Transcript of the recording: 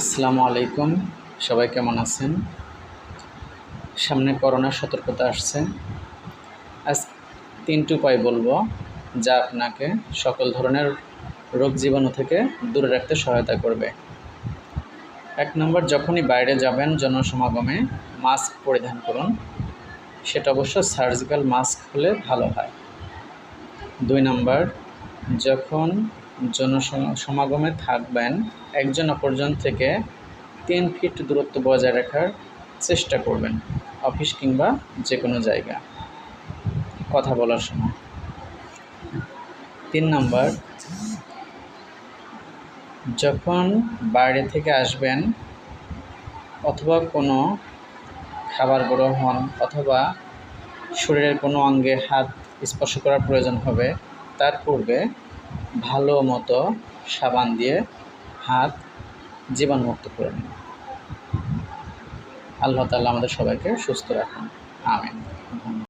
আসসালামু আলাইকুম। সবাই কেমন আছেন? সামনে করোনার সতর্কতা আসছে। আজ তিনটি উপায় বলব যা আপনাকে সকল ধরনের রোগ জীবাণু থেকে দূরে রাখতে সহায়তা করবে। এক নম্বর, যখনই বাইরে যাবেন জনসমাগমে মাস্ক পরিধান করুন। সেটা অবশ্য সার্জিক্যাল মাস্ক হলে ভালো হয়। দুই নম্বর, যখন জনসমাগমে থাকবেন একজন অপরজন থেকে তিন ফিট দূরত্ব বজায় রাখার চেষ্টা করবেন, অফিস কিংবা যে কোনো জায়গা। কথা বলার সময়। তিন নম্বর, যখন বাইরে থেকে আসবেন অথবা কোনো খাবার গ্রহণ অথবা শরীরের কোনো অঙ্গে হাত স্পর্শ করার প্রয়োজন হবে, তার পূর্বে ভালো মতো সাবান দিয়ে হাত জীবাণুমুক্ত করে নিন। আল্লাহ তাল্লাহ আমাদের সবাইকে সুস্থ রাখুন। আমিন।